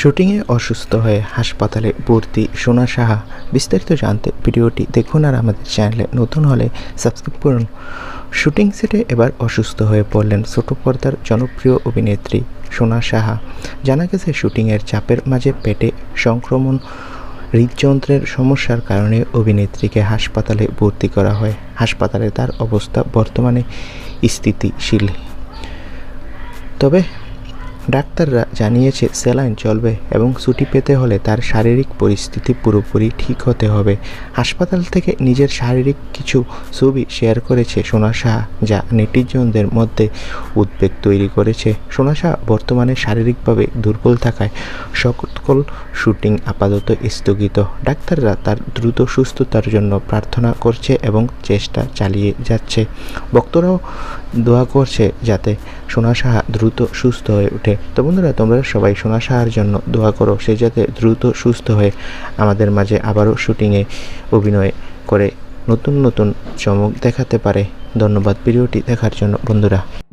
শুটিংয়ে অসুস্থ হয়ে হাসপাতালে ভর্তি সোনা সাহা। বিস্তারিত জানতে ভিডিওটি দেখুন আর আমাদের চ্যানেলে নতুন হলে সাবস্ক্রাইব করুন। শুটিং সেটে এবার অসুস্থ হয়ে পড়লেন ছোট পর্দার জনপ্রিয় অভিনেত্রী সোনা সাহা। জানা গেছে, শুটিংয়ের চাপের মাঝে পেটে সংক্রমণ হৃদযন্ত্রের সমস্যার কারণে অভিনেত্রীকে হাসপাতালে ভর্তি করা হয়। হাসপাতালে তার অবস্থা বর্তমানে স্থিতিশীল। তবে ডাক্তাররা জানিয়েছে, স্যালাইন চলবে এবং ছুটি পেতে হলে তার শারীরিক পরিস্থিতি পুরোপুরি ঠিক হতে হবে। হাসপাতাল থেকে নিজের শারীরিক কিছু ছবি শেয়ার করেছে সোনা শাহ, যা নেটিজনদের মধ্যে উদ্বেগ তৈরি করেছে। সোনা শাহ বর্তমানে শারীরিকভাবে দুর্বল থাকায় সকল শুটিং আপাতত স্থগিত। ডাক্তাররা তার দ্রুত সুস্থতার জন্য প্রার্থনা করছে এবং চেষ্টা চালিয়ে যাচ্ছে। ভক্তরাও দোয়া করছে যাতে সোনা সাহা দ্রুত সুস্থ হয়ে ওঠে। তো বন্ধুরা, তোমরা সবাই সোনা সাহার জন্য দোয়া করো, সে যাতে দ্রুত সুস্থ হয়ে আমাদের মাঝে আবারও শুটিংয়ে অভিনয় করে নতুন নতুন চমক দেখাতে পারে। ধন্যবাদ ভিডিওটি দেখার জন্য, বন্ধুরা।